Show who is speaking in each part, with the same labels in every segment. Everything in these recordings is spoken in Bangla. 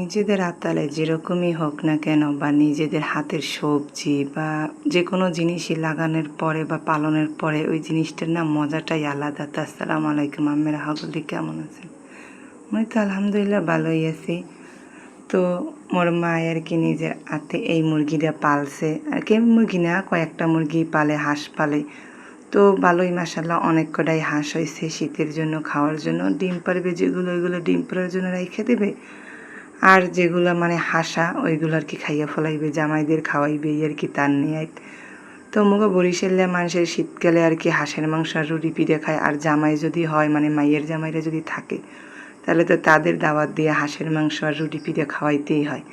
Speaker 1: নিজেদের আত্মালে যেরকমই হোক না কেন বা নিজেদের হাতের সবজি বা যে কোনো জিনিসই লাগানোর পরে বা পালনের পরে ওই জিনিসটার না মজাটাই আলাদা। আসসালামু আলাইকুম, আমের হাগুলি কেমন আছেন? আমি তো আলহামদুলিল্লাহ ভালোই আছি। তো মোর মা আর কি নিজের হাতে এই মুরগিটা পালছে। আর কি মুরগি না, কয়েকটা মুরগি পালে, হাঁস পালে। তো ভালোই মাসাল্লাহ অনেক কটাই হাঁস হয়েছে শীতের জন্য, খাওয়ার জন্য। ডিম পারবে যেগুলো, ওইগুলো ডিম পারার জন্য রেখে দেবে। আর যেগুলো মানে হাসা, ওইগুলো আর কি খাইয়া ফলাইবে, জামাইদের খাওয়াইবে আর কি তার নিয়ে তো মুখে বরিশালে মানুষের শীতকালে আর কি হাঁসের মাংস আর রুটি খায়, আর জামাই যদি হয় মানে মাইয়ের জামাইরা যদি থাকে, তাহলে তো তাদের দাওয়াত দিয়ে হাঁসের মাংস আর রুটি পিঠে খাওয়াইতেই হয়।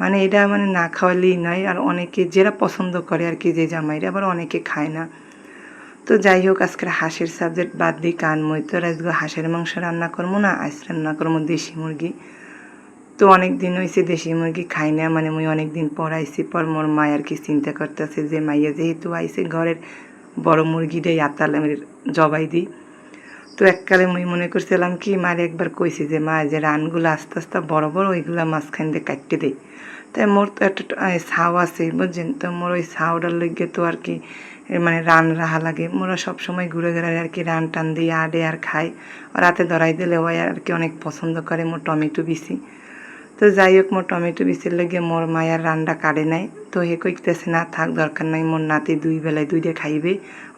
Speaker 1: মানে এটা মানে না খাওয়ালেই নয়, আর অনেকে যারা পছন্দ করে আর কি, যে জামাইরা, আবার অনেকে খায় না। তো যাই হোক, আজকের হাঁসের সাবজেক্ট বাদ দিই কান মই তো আজকে হাঁসের মাংস রান্না করব না আজ রান্না করব দেশি মুরগি। তো অনেক দিন হয়েছে দেশি মুরগি খাই না মানে মুই অনেক দিন পর আইসি পর মোর মা আর কি চিন্তা করতেছে যে মাইয়া যেহেতু আইসে ঘরের বড় মুরগিটাই আতাল আমি জবাই দিই। তো এককালে মুই মনে করছিলাম কি, মারে একবার কইছি যে, মা যে রানগুলো আস্তে আস্তে বড় বড়, ওইগুলো মাঝখান দিয়ে কাটতে দেই তাই মোর তো একটা ছাও আছে, বুঝছেন? তো মোর ওই ছাওটার লেগে তো আর কি মানে রান রাহা লাগে। মোরা সবসময় ঘুরে ঘুরে আর কি রান টান দিয়ে আডে আর খাই। রাতে ধরাই দিলে ওই আর কি অনেক পছন্দ করে, মোর টমেটো বেশি তো যাই হোক মোর টমেটো বিচির লেগে মোর মায়ার রান্না কাড়ে নাই। তো হে কইতেছে, না, থাক দরকার নাই মোর নাতি দুই বেলায় দুইটা খাইবে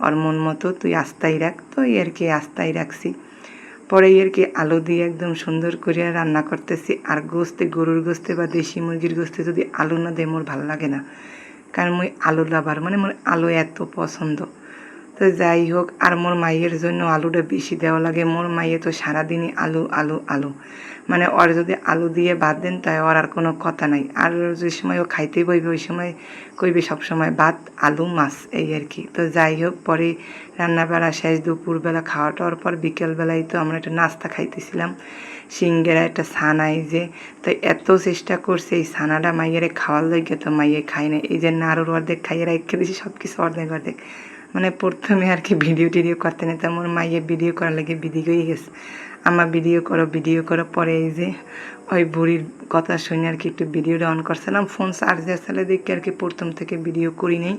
Speaker 1: আর মন মতো তুই আস্তাই রাখ তো এই আর কি আস্তাই রাখছি পরে আর কি আলু দিয়ে একদম সুন্দর করে রান্না করতেছি আর গোস্তে গরুর গোস্তে বা দেশি মুরগির গোস্তে যদি আলু না দেয় মোর ভালো লাগে না। কারণ মই আলু লাভার মানে মোর আলু এত পছন্দ। তো যাই হোক, আর মোর মাইয়ের জন্য আলুটা বেশি দেওয়া লাগে। মোর মাইয়ে তো সারাদিনই আলু আলু আলু। মানে ওর যদি আলু দিয়ে ভাত দেন, তাই ওর আর কোনো কথা নাই। আর যে সময় ও খাইতে বইবে, ওই সময় কইবে সব সময় ভাত, আলু, মাছ, এই আর কি। তো যাই হোক, পরে রান্নাবেলা শেষ, দুপুরবেলা খাওয়া টাওয়ার পর বিকেলবেলায় তো আমরা একটা নাস্তা খাইতেছিলাম। সিঙ্গেরা একটা ছানাই যে। তো এত চেষ্টা করছে এই ছানাটা মাইয়েরে খাওয়ার লাগে তো মাইয়ে খাই না এই যে নাড়ুর অর্ধেক খাইয়ে রেখে দিয়েছি সব কিছু অর্ধেক অর্ধেক। মানে প্রথমে আর কি ভিডিও টিডিও করতে নিতে আমার মাইয়ে ভিডিও করার লাগে বিধি হয়ে গেছে। আমার ভিডিও করো ভিডিও করো, পরে এই যে ওই বুড়ির কথা শুনে আর কি একটু ভিডিওটা অন করছিলাম। ফোন চার্জার চালে দেখে আর কি প্রথম থেকে ভিডিও করি নেই।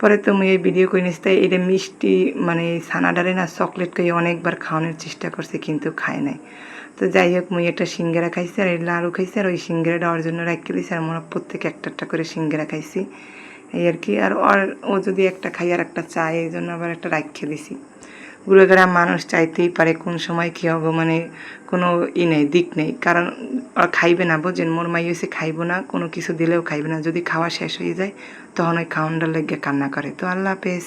Speaker 1: পরে তো এই ভিডিও করে নিচ্ছি তাই এটা মিষ্টি মানে ছানাডারে না চকলেট করে অনেকবার খাওয়ানোর চেষ্টা করছে, কিন্তু খায় নাই। তো যাই হোক, মুই একটা সিঙ্গারা খাইছি আর লাড়ু খাইছি আর ওই সিঙ্গারাটা ওর জন্য রাখি আর আমরা প্রত্যেকে একটা একটা করে সিঙ্গারা খাইছি। এই আর কি। আর ও যদি একটা খাই আর একটা চায়, এই জন্য আবার একটা রাখিয়ে দিছি। গুড়েগ্রাম মানুষ চাইতেই পারে, কোন সময় কী হব মানে কোনো ই নেই, দিক নেই। কারণ ওরা খাইবে না বোঝেন মোর মাই হয়েছে খাইবো না, কোনো কিছু দিলেও খাইবে না। যদি খাওয়া শেষ হয়ে যায়, তখন ওই খাওয়ানটার লেগে কান্না করে। তো আল্লাহ হাফেজ।